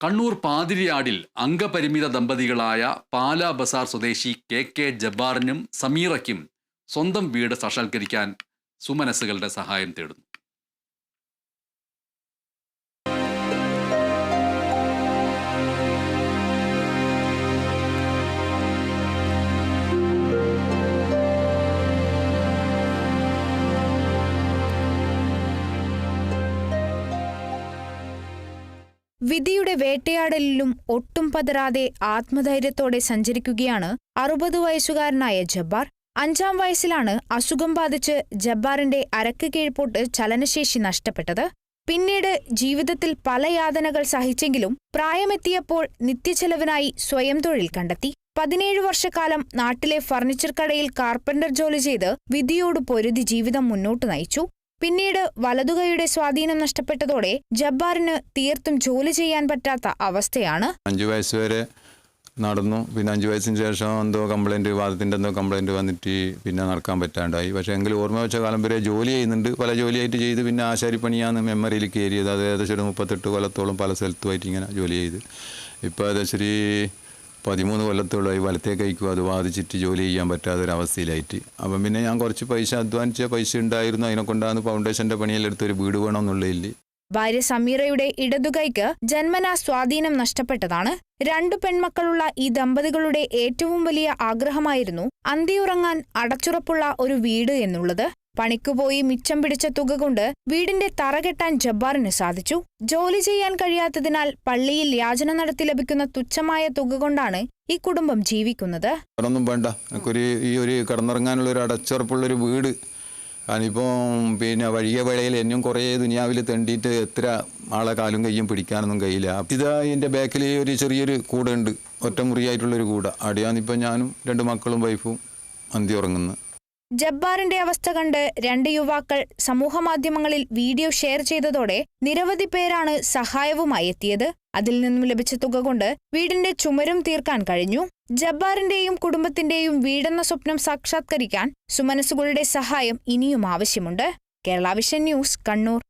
കണ്ണൂർ പാതിരിയാടിൽ അംഗപരിമിത ദമ്പതികളായ പാലാ ബസാർ സ്വദേശി K K ജബ്ബാറിനും സമീറയ്ക്കും സ്വന്തം വീട് സാക്ഷാത്കരിക്കാൻ സുമനസ്സുകളുടെ സഹായം തേടുന്നു. വിധിയുടെ വേട്ടയാടലിലും ഒട്ടും പതരാതെ ആത്മധൈര്യത്തോടെ സഞ്ചരിക്കുകയാണ് അറുപത് വയസ്സുകാരനായ ജബ്ബാർ. അഞ്ചാം വയസ്സിലാണ് അസുഖം ബാധിച്ച് ജബ്ബാറിന്റെ അരക്ക് കീഴ്പോട്ട് ചലനശേഷി നഷ്ടപ്പെട്ടത്. പിന്നീട് ജീവിതത്തിൽ പല യാതനകൾ സഹിച്ചെങ്കിലും പ്രായമെത്തിയപ്പോൾ നിത്യച്ചെലവിനായി സ്വയം തൊഴിൽ കണ്ടെത്തി. പതിനേഴ് വർഷക്കാലം നാട്ടിലെ ഫർണിച്ചർ കടയിൽ കാർപ്പന്റർ ജോലി ചെയ്ത് വിധിയോട് പൊരുതി ജീവിതം മുന്നോട്ട് നയിച്ചു. പിന്നീട് വലതുകൈയുടെ സ്വാധീനം നഷ്ടപ്പെട്ടതോടെ ജബ്ബാറിന് തീർത്തും ജോലി ചെയ്യാൻ പറ്റാത്ത അവസ്ഥയാണ് അഞ്ചു വയസ്സ് വരെ നടന്നു. പിന്നെ അഞ്ചു വയസ്സിന് ശേഷം എന്തോ കംപ്ലൈന്റ് വാദത്തിന്റെ എന്തോ കംപ്ലൈന്റ് വന്നിട്ട് പിന്നെ നടക്കാൻ പറ്റാണ്ടായി. പക്ഷേ എങ്കിലും ഓർമ്മ വെച്ച കാലം വരെ ജോലി ചെയ്യുന്നുണ്ട്. പല ജോലിയായിട്ട് ചെയ്ത് പിന്നെ ആശാരിപ്പണിയാണ് മെമ്മറിയിൽ കയറിയത്. അത് ഏകദേശം ഒരു മുപ്പത്തെട്ട് കൊല്ലത്തോളം പല സ്ഥലത്തുമായിട്ട് ഇങ്ങനെ ജോലി ചെയ്ത്. ഇപ്പോൾ ഏകദേശം പതിമൂന്ന് കൊല്ലത്തോളമായി വലത്തേ കൈക്കും അത് ബാധിച്ചിട്ട് ജോലി ചെയ്യാൻ പറ്റാത്ത ഒരു അവസ്ഥയിലായിട്ട് അപ്പം പിന്നെ ഞാൻ കുറച്ച് പൈസ അധ്വാനിച്ച പൈസ ഉണ്ടായിരുന്നു. അതിനെ കൊണ്ടാണ് ഫൗണ്ടേഷന്റെ പണിയെല്ലാം ഒരു വീട് വേണമെന്നുള്ളതിൽ. ഭാര്യ സമീറയുടെ ഇടതുകൈക്ക് ജന്മനാ സ്വാധീനം നഷ്ടപ്പെട്ടതാണ്. രണ്ടു പെൺമക്കളുള്ള ഈ ദമ്പതികളുടെ ഏറ്റവും വലിയ ആഗ്രഹമായിരുന്നു അന്തിയുറങ്ങാൻ അടച്ചുറപ്പുള്ള ഒരു വീട് എന്നുള്ളത്. പണിക്കുപോയി മിച്ചം പിടിച്ച തുക കൊണ്ട് വീടിന്റെ തറ കെട്ടാൻ ജബ്ബാറിന് സാധിച്ചു. ജോലി ചെയ്യാൻ കഴിയാത്തതിനാൽ പള്ളിയിൽ യാചന നടത്തി ലഭിക്കുന്ന തുച്ഛമായ തുക കൊണ്ടാണ് ഈ കുടുംബം ജീവിക്കുന്നത്. ഒന്നും വേണ്ട. ഒരു ഈ ഒരു കിടന്നിറങ്ങാനുള്ള ഒരു വീട്. ഞാനിപ്പം പിന്നെ വഴിയ വേളയിൽ എന്നും കുറേ ദുനിയാവിൽ തെണ്ടിയിട്ട് എത്ര ആളെ കാലും കയ്യും പിടിക്കാനൊന്നും കഴിയില്ല. ഇതാ എന്റെ ബാക്കിൽ ഒരു ചെറിയൊരു കൂടുണ്ട് ഒറ്റമുറിയായിട്ടുള്ളൊരു കൂട. അവിടെയാണിപ്പം ഞാനും രണ്ട് മക്കളും വൈഫും അന്തി ഉറങ്ങുന്നത്. ജബ്ബാറിന്റെ അവസ്ഥ കണ്ട് രണ്ട് യുവാക്കൾ സമൂഹമാധ്യമങ്ങളിൽ വീഡിയോ ഷെയർ ചെയ്തതോടെ നിരവധി പേരാണ് സഹായവുമായി എത്തിയത്. അതിൽ നിന്നും ലഭിച്ച തുക കൊണ്ട് വീടിന്റെ ചുമരും തീർക്കാൻ കഴിഞ്ഞു. ജബ്ബാറിന്റെയും കുടുംബത്തിന്റെയും വീടെന്ന സ്വപ്നം സാക്ഷാത്കരിക്കാൻ സുമനസുകളുടെ സഹായം ഇനിയും ആവശ്യമുണ്ട്. Kerala vision news Kannur.